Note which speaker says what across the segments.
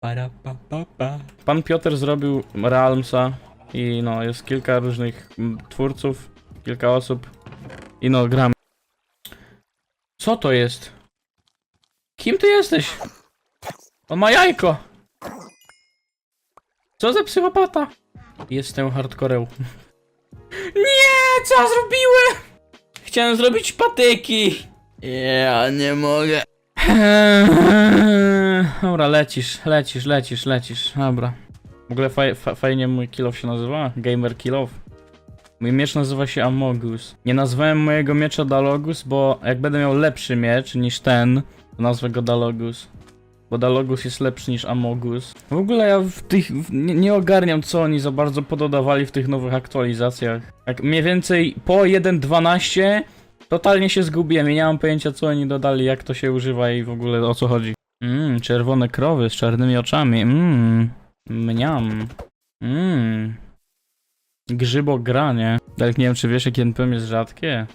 Speaker 1: Para, pa, pa, pa.
Speaker 2: Pan Piotr zrobił Realmsa i no, jest kilka różnych mm, twórców, kilka osób i no, gramy. Co to jest? Kim ty jesteś? On ma jajko! Co za psychopata? Jestem hardcorem. Nie, co zrobiłem? Chciałem zrobić patyki!
Speaker 1: Ja nie mogę.
Speaker 2: Dobra, lecisz, lecisz, lecisz, lecisz. Dobra. W ogóle faj, fa, fajnie mój kill off się nazywa? Gamer kill off. Mój miecz nazywa się Amogus. Nie nazwałem mojego miecza Dalogus, bo jak będę miał lepszy miecz niż ten, to nazwę go Dalogus. Bo Dalogus jest lepszy niż Amogus. W ogóle ja w tych. W, nie, nie ogarniam, co oni za bardzo pododawali w tych nowych aktualizacjach. Jak mniej więcej po 1.12 totalnie się zgubiłem i nie mam pojęcia, co oni dodali, jak to się używa i w ogóle o co chodzi. Mmm, czerwone krowy z czarnymi oczami. Mmm, mniam. Mmm. Grzybogranie. Tak, nie wiem, czy wiesz, jaki NPM jest rzadkie?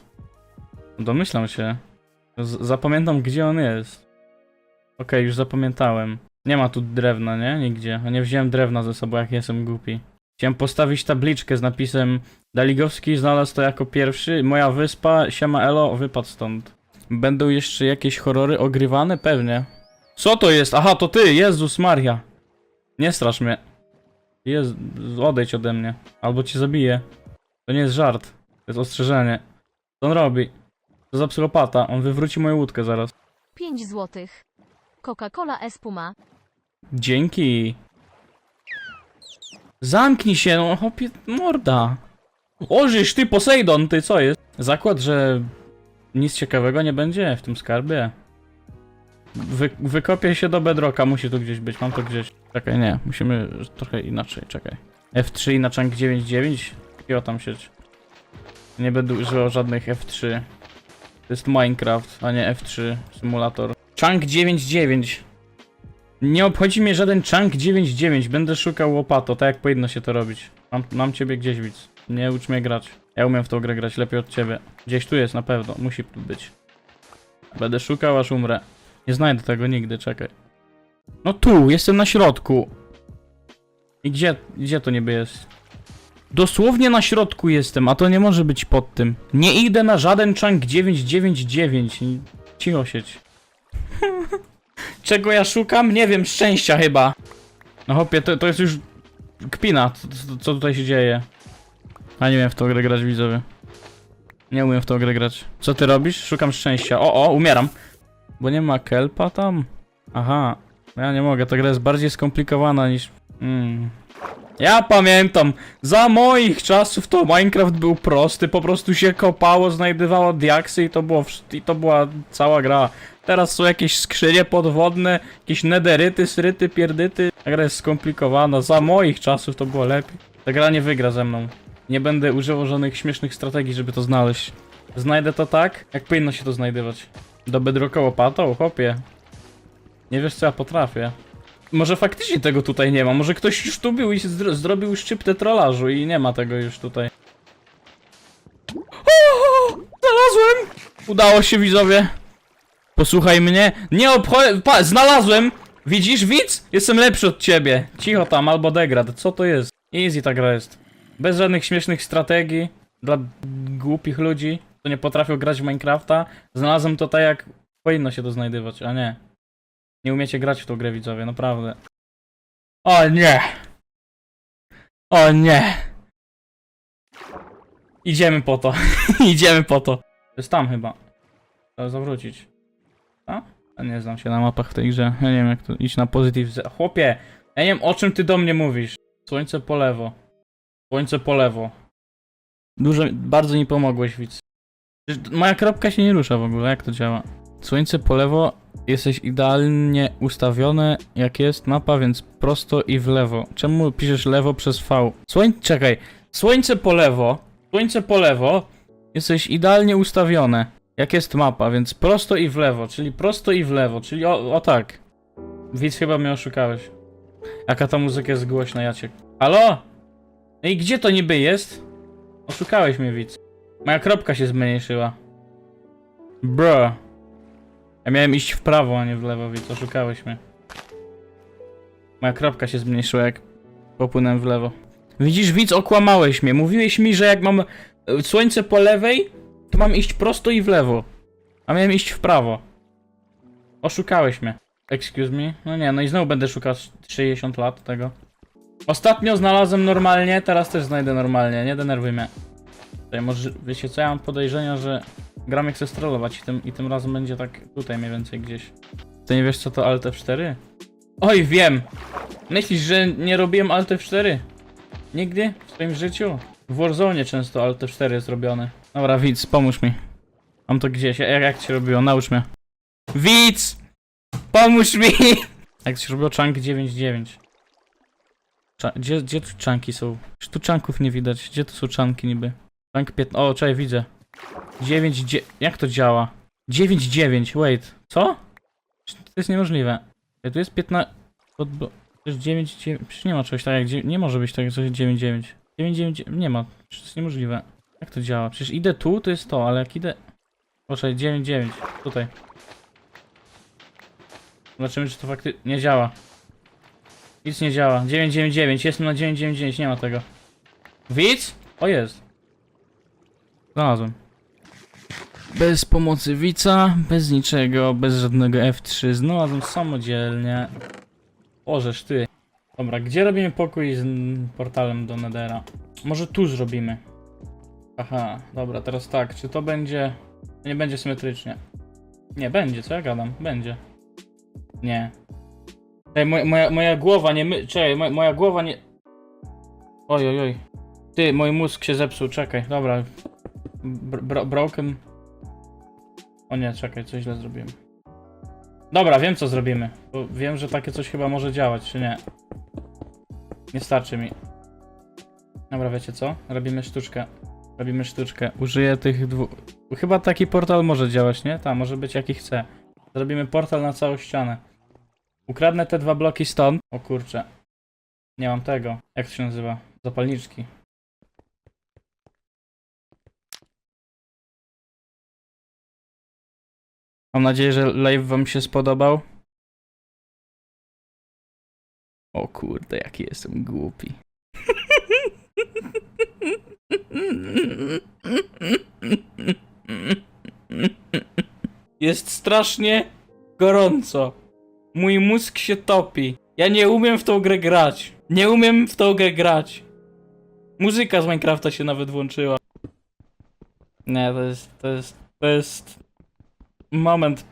Speaker 2: Domyślam się. Z zapamiętam, gdzie on jest. Okej, już zapamiętałem. Nie ma tu drewna, nie? Nigdzie. A nie wziąłem drewna ze sobą, jak jestem głupi. Chciałem postawić tabliczkę z napisem Daligowski znalazł to jako pierwszy. Moja wyspa, siema elo, wypadł stąd. Będą jeszcze jakieś horrory ogrywane? Pewnie. Co to jest? Aha, to ty, Jezus Maria. Nie strasz mnie. Jezu, odejdź ode mnie. Albo cię zabiję. To nie jest żart. To jest ostrzeżenie. Co on robi? To za psychopata. On wywróci moją łódkę zaraz.
Speaker 3: 5 złotych. Coca-Cola Espuma.
Speaker 2: Dzięki. Zamknij się, no morda. Ożysz, ty Poseidon, ty co jest? Zakład, że nic ciekawego nie będzie w tym skarbie. Wy, wykopię się do bedroka, musi tu gdzieś być, mam to gdzieś. Czekaj, nie, musimy trochę inaczej, czekaj. F3 na chunk 9.9? Jakiego tam sieć? Nie będę używał żadnych F3. To jest Minecraft, a nie F3 symulator. Chunk 9.9. Nie obchodzi mnie żaden chunk 9.9, będę szukał łopato, tak jak powinno się to robić. Mam, mam ciebie gdzieś widz. Nie ucz mnie grać. Ja umiem w tą grę grać lepiej od ciebie. Gdzieś tu jest na pewno, musi tu być. Będę szukał aż umrę. Nie znajdę tego nigdy, czekaj. No tu, jestem na środku. I gdzie, gdzie to niby jest? Dosłownie na środku jestem, a to nie może być pod tym. Nie idę na żaden chunk 999. Cicho sieć. Czego ja szukam? Nie wiem, szczęścia chyba. No hopie, to, to jest już kpina, co, co, tutaj się dzieje. A nie wiem w tą grę grać, widzowie. Nie umiem w tą grę grać. Co ty robisz? Szukam szczęścia. O, o, umieram. Bo nie ma kelpa tam? Aha. Ja nie mogę, ta gra jest bardziej skomplikowana niż... Mm. Ja pamiętam, za moich czasów to Minecraft był prosty, po prostu się kopało, znajdywało diaksy i to było, i to była cała gra. Teraz są jakieś skrzynie podwodne, jakieś nederyty, sryty, pierdyty. Ta gra jest skomplikowana, za moich czasów to było lepiej. Ta gra nie wygra ze mną. Nie będę używał żadnych śmiesznych strategii, żeby to znaleźć. Znajdę to tak, jak powinno się to znajdywać. Do bedrocka łopatą? Chłopie. Nie wiesz co ja potrafię. Może faktycznie tego tutaj nie ma, może ktoś już tu był i zrobił szczyptę trollarzu i nie ma tego już tutaj. O, znalazłem! Udało się widzowie. Posłuchaj mnie. Nie obchodź... Pa, znalazłem! Widzisz, widz? Jestem lepszy od ciebie. Cicho tam, albo degrad. Co to jest? Easy ta gra jest. Bez żadnych śmiesznych strategii. Dla głupich ludzi, co nie potrafią grać w Minecrafta. Znalazłem to tak, jak powinno się to znajdywać, a nie. Nie umiecie grać w tą grę, widzowie, naprawdę. O nie! O nie! Idziemy po to. Idziemy po to. To jest tam chyba. Trzeba zawrócić. A? A nie znam się na mapach w tej grze. Ja nie wiem jak to iść na pozytyw. Chłopie! Ja nie wiem o czym ty do mnie mówisz. Słońce po lewo. Słońce po lewo. Dużo, bardzo mi pomogłeś, widz. Moja kropka się nie rusza w ogóle, jak to działa? Słońce po lewo, jesteś idealnie ustawione, jak jest mapa, więc prosto i w lewo. Czemu piszesz lewo przez V? Słoń... czekaj. Słońce po lewo, słońce po lewo, jesteś idealnie ustawione, jak jest mapa, więc prosto i w lewo, czyli prosto i w lewo, czyli o, o tak. Widz chyba mnie oszukałeś. Jaka ta muzyka jest głośna, Jaciek. Halo? I gdzie to niby jest? Oszukałeś mnie, widz. Moja kropka się zmniejszyła. Bro. Ja miałem iść w prawo, a nie w lewo, więc oszukałeś mnie. Moja kropka się zmniejszyła, jak popłynąłem w lewo. Widzisz, widz, okłamałeś mnie. Mówiłeś mi, że jak mam e, słońce po lewej, to mam iść prosto i w lewo. A miałem iść w prawo. Oszukałeś mnie. Excuse me? No nie, no i znowu będę szukał 60 lat tego. Ostatnio znalazłem normalnie, teraz też znajdę normalnie, nie denerwuj mnie. Tutaj może, wiecie co, ja mam podejrzenia, że Gramek chce strollować i tym, i tym razem będzie tak tutaj mniej więcej gdzieś. Ty nie wiesz co to Alt F4? Oj, wiem! Myślisz, że nie robiłem Alt F4? Nigdy w swoim życiu? W Warzone często Alt F4 jest robiony. Dobra, widz, pomóż mi. Mam to gdzieś, jak, jak ci robiło, naucz mnie. Widz! Pomóż mi! Jak się robiło chunk 9.9? Cza- Gdzie, gdzie tu czanki są? Już tu czanków nie widać. Gdzie tu są czanki niby? Czank 15. O, czekaj, widzę. 9, dzie- jak to działa? 9, 9, wait. Co? To jest niemożliwe. Tu jest 15. To to jest 9, 9. Przecież nie ma czegoś takiego jak. Nie może być tak coś 9, 9. 9, 9, nie ma. Przecież to jest niemożliwe. Jak to działa? Przecież idę tu, to jest to, ale jak idę. Proszę, 9, 9. Tutaj. Zobaczymy, czy to faktycznie nie działa. Nic nie działa. 999, jestem na 999, nie ma tego. Widz? O jest. Znalazłem. Bez pomocy Wica, bez niczego, bez żadnego F3. Znalazłem samodzielnie. Ożeż ty. Dobra, gdzie robimy pokój z portalem do Nedera? Może tu zrobimy. Aha, dobra, teraz tak, czy to będzie... Nie będzie symetrycznie. Nie, będzie, co ja gadam? Będzie. Nie. Ej, moja, moja, moja głowa nie my... Czekaj, moja, moja głowa nie... Oj, oj, oj. Ty, mój mózg się zepsuł, czekaj, dobra. Br bro broken... O nie, czekaj, coś źle zrobiłem. Dobra, wiem co zrobimy. Bo wiem, że takie coś chyba może działać, czy nie. Nie starczy mi. Dobra, wiecie co? Robimy sztuczkę. Robimy sztuczkę. Użyję tych dwóch... Chyba taki portal może działać, nie? Tak, może być jaki chce. Zrobimy portal na całą ścianę. Ukradnę te dwa bloki stąd. O kurczę. Nie mam tego. Jak to się nazywa? Zapalniczki. Mam nadzieję, że live wam się spodobał. O kurde, jaki jestem głupi. Jest strasznie gorąco. Mój mózg się topi. Ja nie umiem w tą grę grać. Nie umiem w tą grę grać. Muzyka z Minecrafta się nawet włączyła. Nie, to jest, to jest, to jest moment,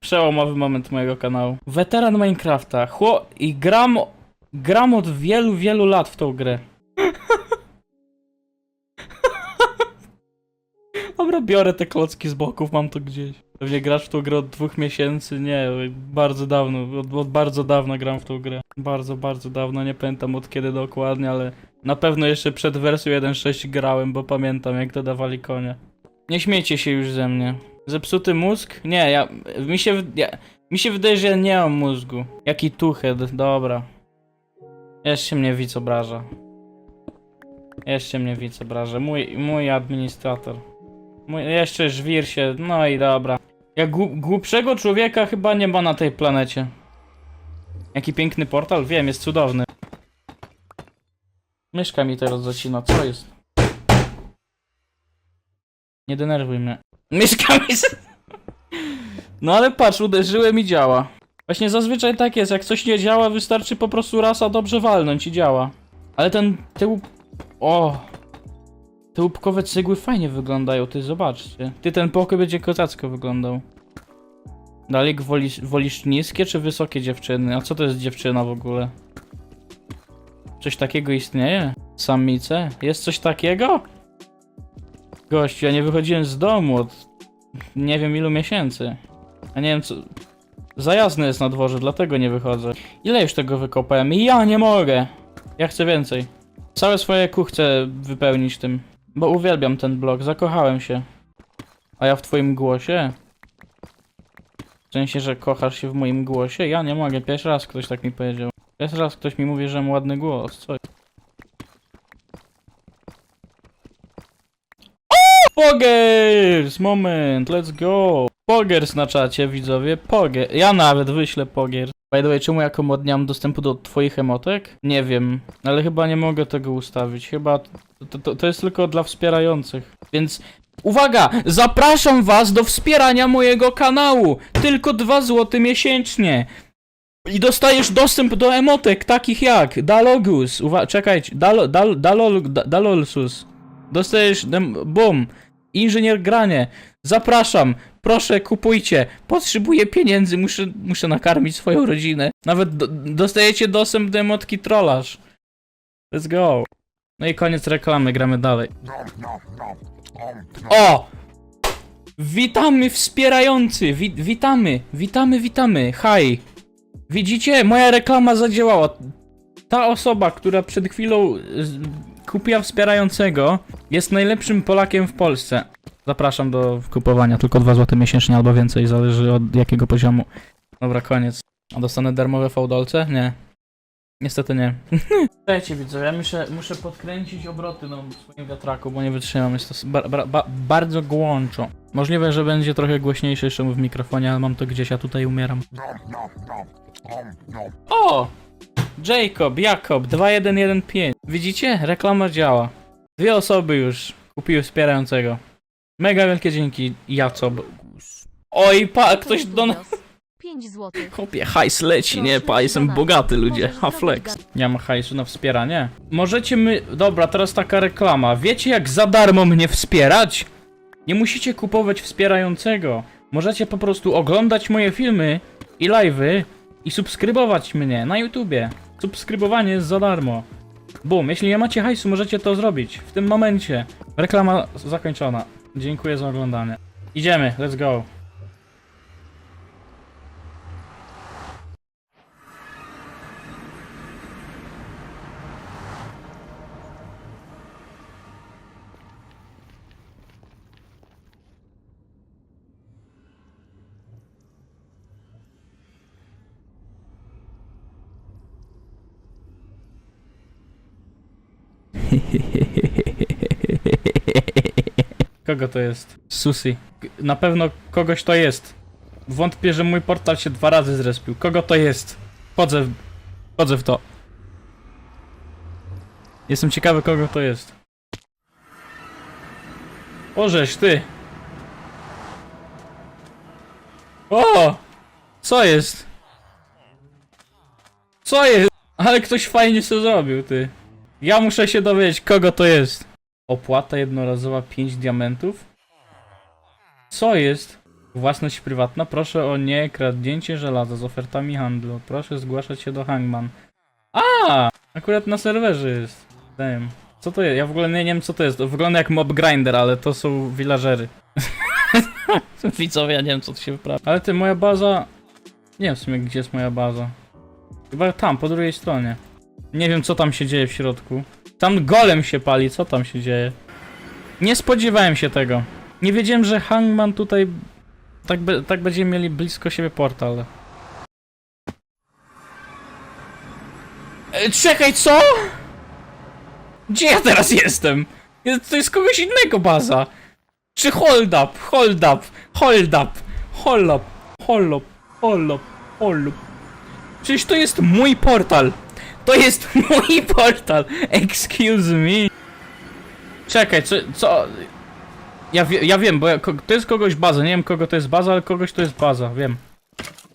Speaker 2: przełomowy moment mojego kanału. Weteran Minecrafta, chło i gram, gram od wielu, wielu lat w tą grę. Dobra, biorę te klocki z boków, mam to gdzieś. Pewnie grasz w tą grę od dwóch miesięcy? Nie, bardzo dawno, od, od bardzo dawna gram w tą grę. Bardzo, bardzo dawno, nie pamiętam od kiedy dokładnie, ale na pewno jeszcze przed wersją 1.6 grałem, bo pamiętam jak dodawali konie. Nie śmiejcie się już ze mnie. Zepsuty mózg? Nie, ja, mi się, ja, mi się wydaje, że ja nie mam mózgu. Jaki tuchet, dobra. Jeszcze mnie widz obraża. Jeszcze mnie widz obraża. Mój, mój administrator. Mój, jeszcze żwir się, no i dobra. Jak głup, głupszego człowieka chyba nie ma na tej planecie. Jaki piękny portal, wiem, jest cudowny. Myszka mi teraz zacina, co jest? Nie denerwuj mnie. Myszka z... No ale patrz, uderzyłem i działa. Właśnie zazwyczaj tak jest, jak coś nie działa, wystarczy po prostu rasa dobrze walnąć i działa. Ale ten tył... O! Te łupkowe cegły fajnie wyglądają, ty zobaczcie. Ty ten pokój będzie kozacko wyglądał. Dalej wolisz, wolisz niskie czy wysokie dziewczyny? A co to jest dziewczyna w ogóle? Coś takiego istnieje? Samice? Jest coś takiego? Gościu, ja nie wychodziłem z domu od nie wiem ilu miesięcy. Ja nie wiem co... Za jasne jest na dworze, dlatego nie wychodzę. Ile już tego wykopałem? Ja nie mogę! Ja chcę więcej. Całe swoje ku chcę wypełnić tym. Bo uwielbiam ten blok, zakochałem się. A ja w twoim głosie? W sensie, że kochasz się w moim głosie? Ja nie mogę, pierwszy raz ktoś tak mi powiedział. Pierwszy raz ktoś mi mówi, że mam ładny głos, co? Pogers! Moment, let's go! Pogers na czacie, widzowie, Poger. Ja nawet wyślę Pogers. By the way, czemu jako mod nie mam dostępu do twoich emotek? Nie wiem, ale chyba nie mogę tego ustawić. Chyba to, to, to jest tylko dla wspierających. Więc uwaga! Zapraszam was do wspierania mojego kanału! Tylko 2 zł miesięcznie! I dostajesz dostęp do emotek takich jak Dalogus, uwa- czekajcie, Dal, Dal, Dalol, Da- Dalolsus. Dostajesz, bum, inżynier granie. Zapraszam, proszę kupujcie. Potrzebuję pieniędzy, muszę, muszę nakarmić swoją rodzinę. Nawet do, dostajecie dostęp do emotki trollarz. Let's go. No i koniec reklamy, gramy dalej. O! Witamy wspierający, wi witamy, witamy, witamy, hi. Widzicie, moja reklama zadziałała. Ta osoba, która przed chwilą kupiła wspierającego, jest najlepszym Polakiem w Polsce. Zapraszam do kupowania, tylko 2 zł miesięcznie albo więcej, zależy od jakiego poziomu. Dobra, koniec. A dostanę darmowe fałdolce? Nie. Niestety nie. Słuchajcie widzę, ja muszę, muszę podkręcić obroty na swoim wiatraku, bo nie wytrzymam, jest to ba ba ba bardzo głączo. Możliwe, że będzie trochę głośniejszy szum w mikrofonie, ale mam to gdzieś, ja tutaj umieram. O! Jacob, Jakob, 2115. Widzicie? Reklama działa. Dwie osoby już kupiły wspierającego. Mega wielkie dzięki, Jacob. Oj, pa, ktoś do nas...
Speaker 3: 5 złotych.
Speaker 2: Chłopie, hajs leci, nie? Pa, jestem bogaty, ludzie. Ha, flex. Nie mam hajsu na wspieranie. Możecie my... Dobra, teraz taka reklama. Wiecie jak za darmo mnie wspierać? Nie musicie kupować wspierającego. Możecie po prostu oglądać moje filmy i live'y i subskrybować mnie na YouTubie. Subskrybowanie jest za darmo. Bum, jeśli nie macie hajsu, możecie to zrobić w tym momencie. Reklama zakończona. Dziękuję za oglądanie. Idziemy, let's go. Kogo to jest? Susi. Na pewno kogoś to jest. Wątpię, że mój portal się dwa razy zrespił. Kogo to jest? Wchodzę w... Wchodzę w to. Jestem ciekawy, kogo to jest. Ożeś, ty! O! Co jest? Co jest? Ale ktoś fajnie to zrobił, ty. Ja muszę się dowiedzieć, kogo to jest. Opłata jednorazowa 5 diamentów? Co jest? Własność prywatna. Proszę o nie kradnięcie żelaza z ofertami handlu. Proszę zgłaszać się do Hangman. A! Akurat na serwerze jest. Damn. Co to jest? Ja w ogóle nie, nie wiem co to jest. To wygląda jak mob grinder, ale to są villagery. Widzowie, ja nie wiem co tu się wyprawia. Ale ty, moja baza... Nie wiem w sumie gdzie jest moja baza. Chyba tam, po drugiej stronie. Nie wiem co tam się dzieje w środku. Tam golem się pali, co tam się dzieje? Nie spodziewałem się tego. Nie wiedziałem, że Hangman tutaj tak, be, tak będziemy mieli blisko siebie portal. E, czekaj, co? Gdzie ja teraz jestem? Jest- To jest kogoś innego baza. Czy hold up, hold up, hold up, hold up, hold up, hold up, hold up. Przecież to jest mój portal. To jest mój portal. Excuse me. Czekaj, co? Ja, ja wiem, bo ja, to jest kogoś baza. Nie wiem kogo to jest baza, ale kogoś to jest baza. Wiem.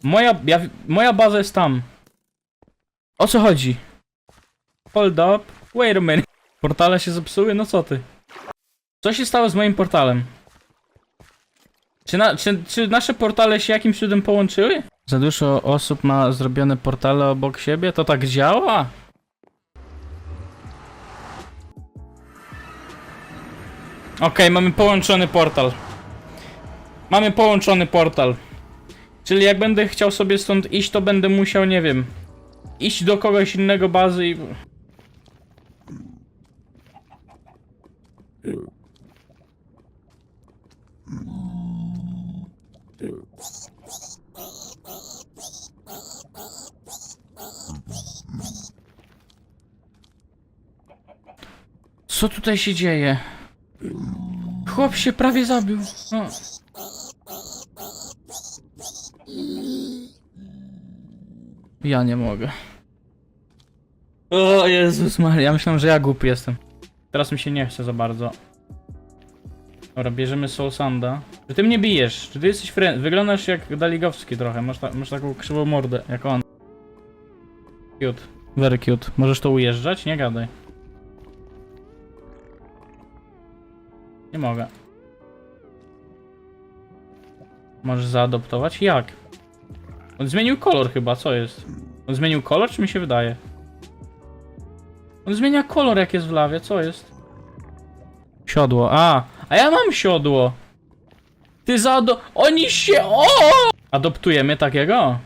Speaker 2: Moja, ja, moja baza jest tam. O co chodzi? Hold up. Wait a minute. Portale się zepsuły? No co ty? Co się stało z moim portalem? Czy, na, czy, czy nasze portale się jakimś cudem połączyły? Za dużo osób ma zrobione portale obok siebie? To tak działa? Okej, mamy połączony portal. Mamy połączony portal. Czyli jak będę chciał sobie stąd iść, to będę musiał, nie wiem, iść do kogoś innego bazy i... Co tutaj się dzieje? Chłop się prawie zabił. No. Ja nie mogę. O Jezus Maria, myślałem, że ja głupi jestem. Teraz mi się nie chce za bardzo. Dobra, bierzemy Soul Sanda. Czy ty mnie bijesz? Czy ty jesteś friend? Wyglądasz jak Daligowski trochę, masz, ta masz taką krzywą mordę, jak on. Cute. Very cute. Możesz to ujeżdżać? Nie gadaj. Nie mogę. Możesz zaadoptować? Jak? On zmienił kolor chyba, co jest? On zmienił kolor, czy mi się wydaje? On zmienia kolor, jak jest w lawie, co jest? Siodło, a! A ja mam siodło! Ty zaado... Oni się... O! Adoptujemy takiego?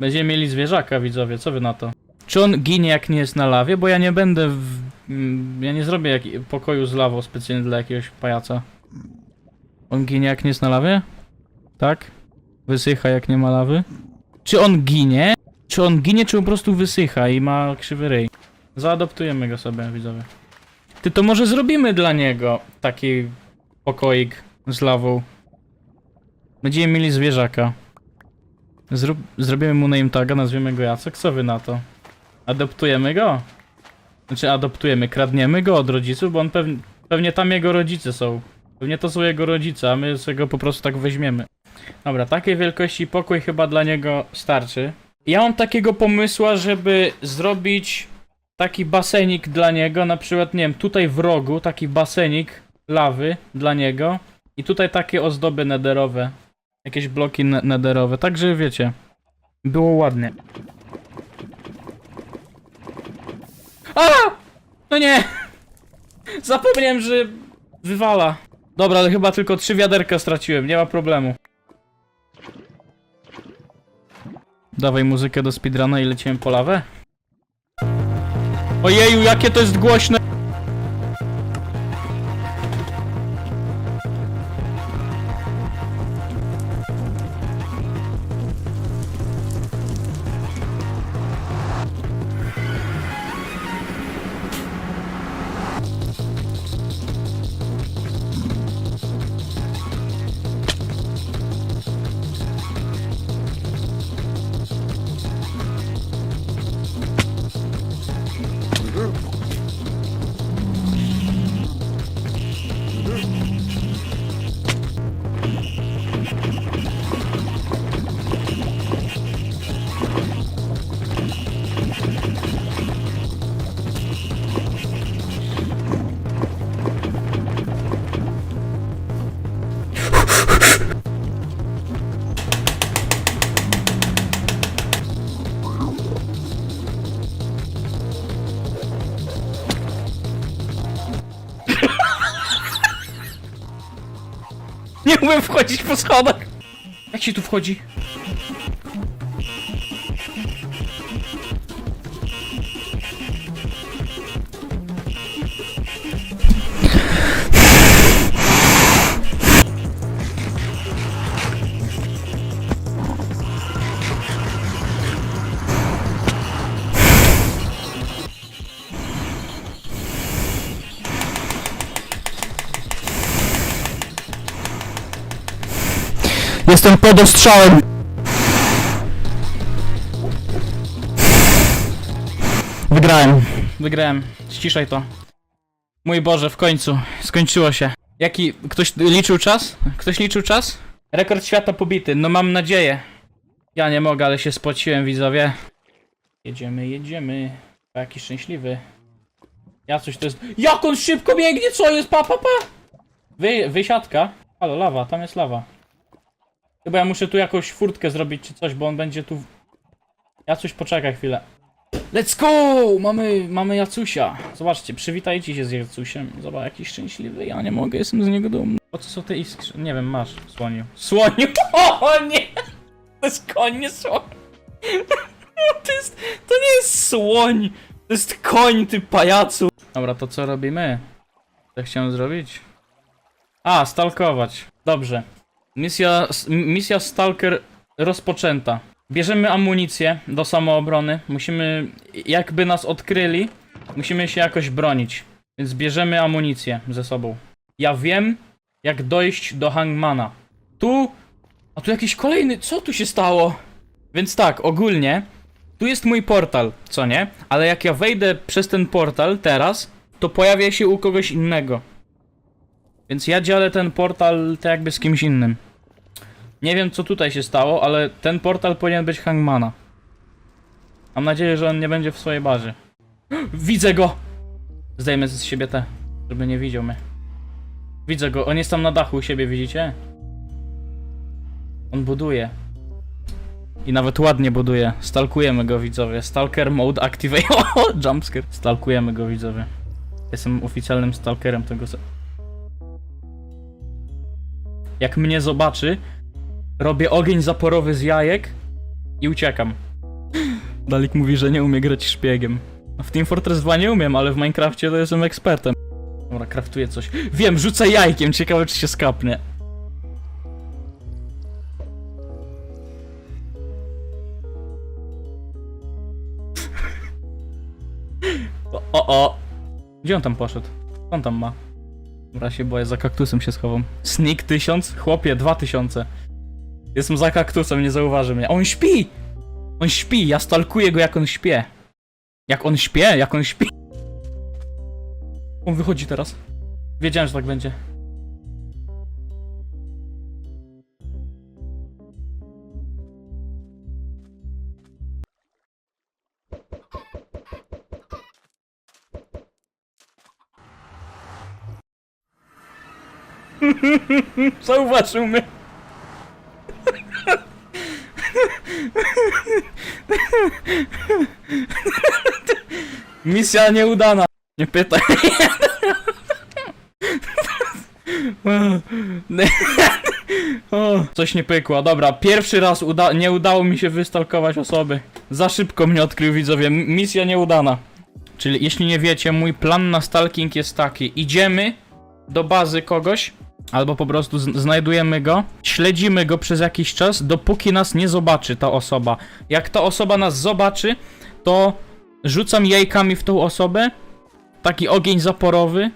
Speaker 2: Będziemy mieli zwierzaka, widzowie, co wy na to? Czy on ginie, jak nie jest na lawie? Bo ja nie będę w... mm, Ja nie zrobię jak... pokoju z lawą specjalnie dla jakiegoś pajaca. On ginie, jak nie jest na lawie? Tak? Wysycha, jak nie ma lawy? Czy on ginie? Czy on ginie, czy po prostu wysycha i ma krzywy ryj? Zaadoptujemy go sobie, widzowie. Ty, to może zrobimy dla niego taki pokoik z lawą. Będziemy mieli zwierzaka. Zrób, zrobimy mu name taga, nazwiemy go Jacek. Co wy na to? Adoptujemy go? Znaczy adoptujemy, kradniemy go od rodziców, bo on pewnie, pewnie tam jego rodzice są. Pewnie to są jego rodzice, a my sobie go po prostu tak weźmiemy. Dobra, takiej wielkości pokój chyba dla niego starczy. Ja mam takiego pomysła, żeby zrobić taki basenik dla niego, na przykład, nie wiem, tutaj w rogu taki basenik lawy dla niego i tutaj takie ozdoby nederowe, jakieś bloki ne nederowe, także wiecie, było ładnie. A! No nie! Zapomniałem, że wywala. Dobra, ale chyba tylko trzy wiaderka straciłem, nie ma problemu. Dawaj muzykę do speedruna i lecimy po lawę. Ojeju, jakie to jest głośne! Umiem wchodzić po schodach! Jak się tu wchodzi? Jestem pod ostrzałem! Wygrałem. Wygrałem. Ściszaj to. Mój Boże, w końcu. Skończyło się. Jaki... Ktoś liczył czas? Ktoś liczył czas? Rekord świata pobity. No mam nadzieję. Ja nie mogę, ale się spociłem, widzowie. Jedziemy, jedziemy. Jaki szczęśliwy. Ja coś to jest... Jak on szybko biegnie, co jest? Pa, pa, pa! Wy, wysiadka. Halo, lawa, tam jest lawa. Chyba ja muszę tu jakąś furtkę zrobić czy coś, bo on będzie tu... Ja coś poczekaj chwilę. Let's go! Mamy, mamy Jacusia. Zobaczcie, przywitajcie się z Jacusiem. Zobacz, jaki szczęśliwy. Ja nie mogę, jestem z niego dumny. Po co są te iskry? Nie wiem, masz, słoniu. Słoniu! O nie! To jest koń, nie słoń. To jest, to nie jest słoń. To jest koń, ty pajacu. Dobra, to co robimy? Co chciałem zrobić? A, stalkować. Dobrze. Misja, misja Stalker rozpoczęta. Bierzemy amunicję do samoobrony. Musimy, jakby nas odkryli, musimy się jakoś bronić. Więc bierzemy amunicję ze sobą. Ja wiem, jak dojść do Hangmana. Tu. A tu jakiś kolejny. Co tu się stało? Więc tak, ogólnie. Tu jest mój portal, co nie? Ale jak ja wejdę przez ten portal teraz, to pojawia się u kogoś innego. Więc ja dzielę ten portal tak jakby z kimś innym. Nie wiem co tutaj się stało, ale ten portal powinien być Hangmana. Mam nadzieję, że on nie będzie w swojej bazie. Widzę go! Zdejmę z siebie te, żeby nie widział mnie. Widzę go, on jest tam na dachu u siebie, widzicie? On buduje. I nawet ładnie buduje. Stalkujemy go widzowie. Stalker mode activate. Jumpscare. Stalkujemy go widzowie. Jestem oficjalnym stalkerem tego. Jak mnie zobaczy, robię ogień zaporowy z jajek i uciekam. Dalik mówi, że nie umie grać szpiegiem. W Team Fortress 2 nie umiem, ale w Minecrafcie to jestem ekspertem. Dobra, kraftuję coś. Wiem, rzucę jajkiem, ciekawe czy się skapnie. O, o, o. Gdzie on tam poszedł? On tam ma? Dobra, się boję, za kaktusem się schowam. Sneak 1000? Chłopie, 2000. Jestem za kaktusem, nie zauważy mnie. On śpi! On śpi, ja stalkuję go jak on śpie. Jak on śpie? Jak on śpi? On wychodzi teraz. Wiedziałem, że tak będzie. Zauważył mnie. Misja nieudana. Nie pytaj. Coś nie pykło. Dobra, pierwszy raz uda nie udało mi się wystalkować osoby. Za szybko mnie odkrył widzowie. Misja nieudana. Czyli jeśli nie wiecie, mój plan na stalking jest taki. Idziemy do bazy kogoś, albo po prostu znajdujemy go, śledzimy go przez jakiś czas, dopóki nas nie zobaczy ta osoba. Jak ta osoba nas zobaczy, to rzucam jajkami w tą osobę, taki ogień zaporowy,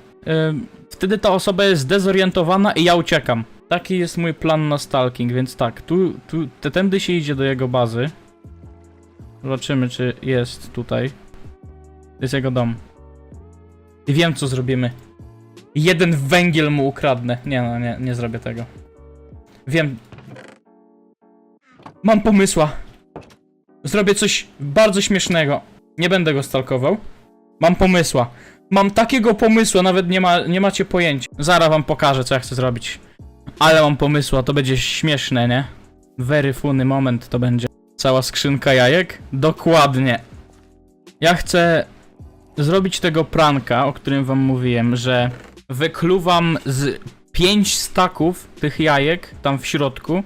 Speaker 2: wtedy ta osoba jest zdezorientowana i ja uciekam. Taki jest mój plan na stalking, więc tak, tu, tu te- tędy się idzie do jego bazy. Zobaczymy, czy jest tutaj. To jest jego dom. I wiem, co zrobimy. Jeden węgiel mu ukradnę. Nie no, nie, nie zrobię tego. Wiem. Mam pomysła. Zrobię coś bardzo śmiesznego. Nie będę go stalkował. Mam pomysła. Mam takiego pomysłu, nawet nie, ma, nie macie pojęcia. Zaraz wam pokażę, co ja chcę zrobić. Ale mam pomysła, to będzie śmieszne, nie? Very funny moment to będzie. Cała skrzynka jajek? Dokładnie. Ja chcę zrobić tego pranka, o którym wam mówiłem, że wykluwam z 5 staków tych jajek tam w środku,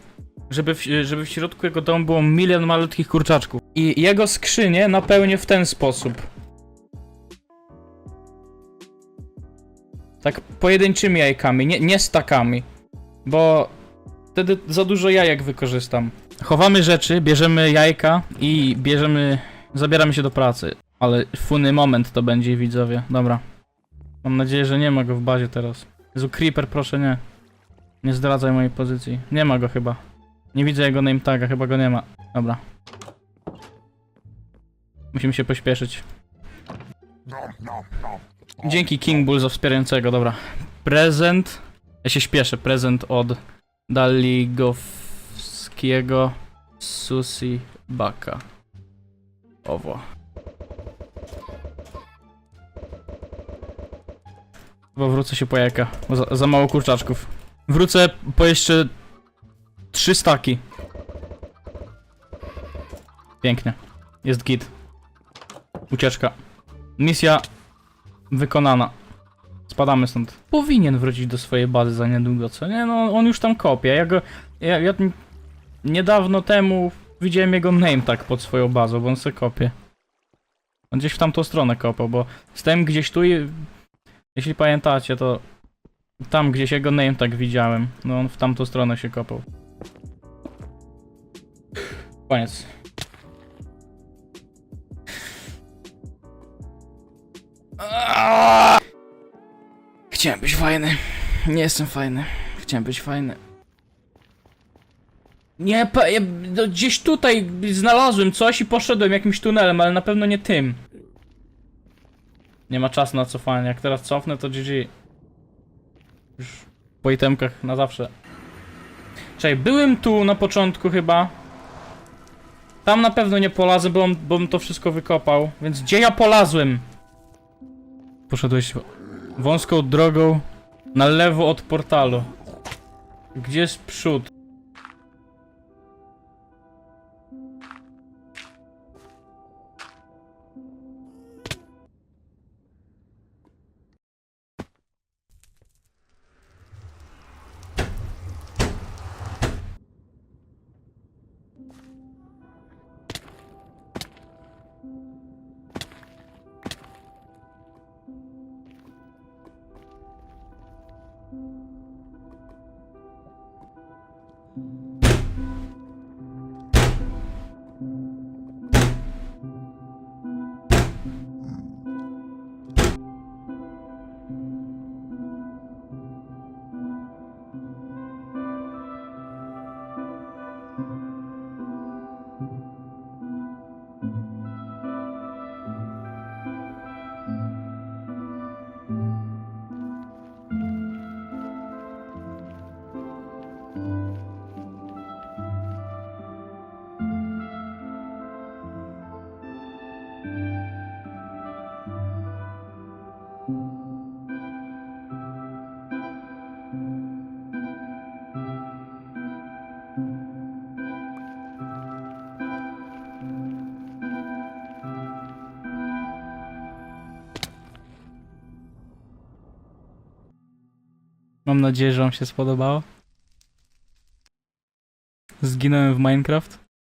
Speaker 2: żeby w, żeby w środku jego domu było milion malutkich kurczaczków. I jego skrzynię napełnię w ten sposób. Tak pojedynczymi jajkami, nie, nie stakami. Bo wtedy za dużo jajek wykorzystam. Chowamy rzeczy, bierzemy jajka i bierzemy. Zabieramy się do pracy. Ale funny moment to będzie, widzowie. Dobra. Mam nadzieję, że nie ma go w bazie teraz. Jezu, Creeper, proszę nie. Nie zdradzaj mojej pozycji. Nie ma go chyba. Nie widzę jego name taga, chyba go nie ma. Dobra. Musimy się pośpieszyć. Dzięki King Bull za wspierającego, dobra. Prezent. Ja się śpieszę. Prezent od Daligowskiego Susi Baka. Owo. Bo wrócę się po jajka. Za, za mało kurczaczków. Wrócę po jeszcze trzy staki. Pięknie. Jest git. Ucieczka. Misja wykonana. Spadamy stąd. Powinien wrócić do swojej bazy za niedługo, co nie? No, on już tam kopie. Ja go... Ja, ja niedawno temu widziałem jego name tak pod swoją bazą, bo on se kopie. On gdzieś w tamtą stronę kopał, bo stałem gdzieś tu i... Jeśli pamiętacie, to... Tam gdzieś jego name tak widziałem. No on w tamtą stronę się kopał. Koniec. Chciałem być fajny. Nie jestem fajny. Chciałem być fajny. Nie, pa, ja, no, gdzieś tutaj znalazłem coś i poszedłem jakimś tunelem, ale na pewno nie tym. Nie ma czasu na cofanie. Jak teraz cofnę, to GG. Już po itemkach na zawsze. Czekaj, byłem tu na początku chyba. Tam na pewno nie on, bo bym to wszystko wykopał. Więc gdzie ja polazłem? Poszedłeś wąską drogą na lewo od portalu. Gdzie jest przód? Mam nadzieję, że wam się spodobało. Zginąłem w Minecraft.